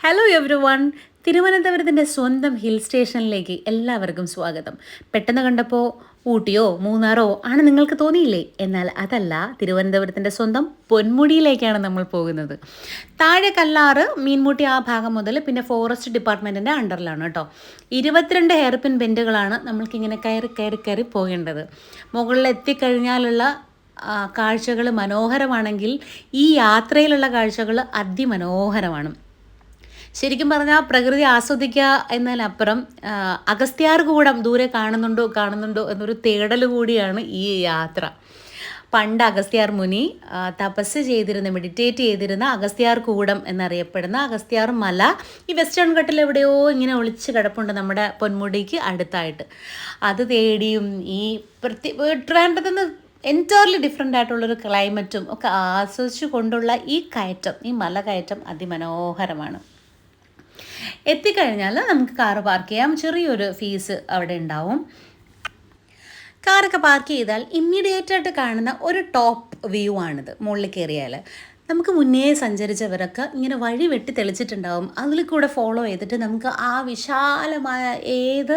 Hello every one തിരുവനന്തപുരത്തിന്റെ സ്വന്തം hill സ്റ്റേഷനിലേക്ക് എല്ലാവർക്കും സ്വാഗതം. പെട്ടെന്ന് കണ്ടപ്പോൾ ഊട്ടിയോ മൂന്നാറോ ആണ് നിങ്ങൾക്ക് തോന്നിയില്ലേ? എന്നാൽ അതല്ല തിരുവനന്തപുരത്തിന്റെ സ്വന്തം പൊന്മുടിയിലേക്കാണ് നമ്മൾ പോകുന്നത്. താഴെ കല്ലാറ് മീൻമുട്ടി ആ ഭാഗം മുതൽ പിന്നെ ഫോറസ്റ്റ് ഡിപ്പാർട്ട്മെന്റിന്റെ അണ്ടറിലാണ് കേട്ടോ. ഇരുപത്തിരണ്ട് ഹെയർപിൻ ബെൻഡുകളാണ് നമ്മൾക്കിങ്ങനെ കയറി കയറി കയറി പോകേണ്ടത്. മുകളിൽ എത്തിക്കഴിഞ്ഞാലുള്ള കാഴ്ചകൾ മനോഹരമാണെങ്കിൽ ഈ യാത്രയിലുള്ള കാഴ്ചകൾ അതിമനോഹരമാണ്. ശരിക്കും പറഞ്ഞാൽ പ്രകൃതി ആസ്വദിക്കുക എന്നതിനപ്പുറം അഗസ്ത്യാർ കൂടം ദൂരെ കാണുന്നുണ്ടോ കാണുന്നുണ്ടോ എന്നൊരു തേടൽ കൂടിയാണ് ഈ യാത്ര. പണ്ട് അഗസ്ത്യാർ മുനി തപസ് ചെയ്തിരുന്ന മെഡിറ്റേറ്റ് ചെയ്തിരുന്ന അഗസ്ത്യാർ കൂടം എന്നറിയപ്പെടുന്ന അഗസ്ത്യാർ മല ഈ വെസ്റ്റേൺ ഘട്ടിൽ എവിടെയോ ഇങ്ങനെ ഒളിച്ച് കിടപ്പുണ്ട് നമ്മുടെ പൊന്മുടിക്ക് അടുത്തായിട്ട്. അത് തേടിയും ഈ പ്രത്യേക ട്രിവാൻഡ്രത്ത് നിന്ന് എന്റയർലി ഡിഫറെന്റ് ആയിട്ടുള്ളൊരു ക്ലൈമറ്റും ഒക്കെ ആസ്വദിച്ചു കൊണ്ടുള്ള ഈ കയറ്റം ഈ മല കയറ്റം അതിമനോഹരമാണ്. എത്തിക്കഴിഞ്ഞാൽ നമുക്ക് കാറ് പാർക്ക് ചെയ്യാം. ചെറിയൊരു ഫീസ് അവിടെ ഉണ്ടാവും. കാറൊക്കെ പാർക്ക് ചെയ്താൽ ഇമ്മീഡിയറ്റ് ആയിട്ട് കാണുന്ന ഒരു ടോപ്പ് വ്യൂ ആണിത്. മുകളിൽ കയറിയാൽ നമുക്ക് മുന്നേ സഞ്ചരിച്ചവരൊക്കെ ഇങ്ങനെ വഴി വെട്ടി തെളിച്ചിട്ടുണ്ടാവും. അതിൽ കൂടെ ഫോളോ ചെയ്തിട്ട് നമുക്ക് ആ വിശാലമായ ഏത്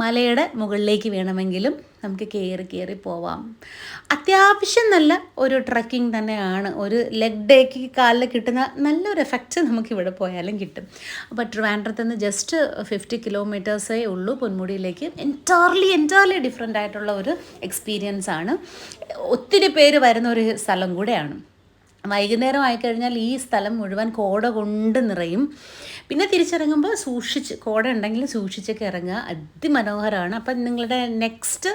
മലയുടെ മുകളിലേക്ക് വേണമെങ്കിലും നമുക്ക് കയറി കയറി പോവാം. അത്യാവശ്യം നല്ല ഒരു ട്രക്കിംഗ് തന്നെയാണ്. ഒരു ലെഗ് ഡേക്ക് കാലിൽ കിട്ടുന്ന നല്ലൊരു എഫക്റ്റ് നമുക്ക് ഇവിടെ പോയാലും കിട്ടും. അപ്പോൾ ട്രിവാൻഡ്രത്ത് നിന്ന് ജസ്റ്റ് ഫിഫ്റ്റി കിലോമീറ്റേഴ്സേ ഉള്ളൂ പൊന്മുടിയിലേക്ക്. എന്റയർലി എന്റയർലി ഡിഫറെന്റ് ആയിട്ടുള്ള ഒരു എക്സ്പീരിയൻസ് ആണ്. ഒത്തിരി പേര് വരുന്ന ഒരു സ്ഥലം കൂടെയാണ്. വൈകുന്നേരം ആയിക്കഴിഞ്ഞാൽ ഈ സ്ഥലം മുഴുവൻ കോട കൊണ്ട് നിറയും. പിന്നെ തിരിച്ചിറങ്ങുമ്പോൾ സൂക്ഷിച്ച് കോട ഉണ്ടെങ്കിൽ സൂക്ഷിച്ചൊക്കെ ഇറങ്ങുക. അതിമനോഹരമാണ്. അപ്പം നിങ്ങളുടെ നെക്സ്റ്റ്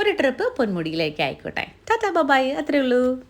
ഒരു ട്രിപ്പ് പൊന്മുടിയിലേക്ക് ആയിക്കോട്ടെ. ടാറ്റാ ബൈ അത്രയേ ഉള്ളൂ.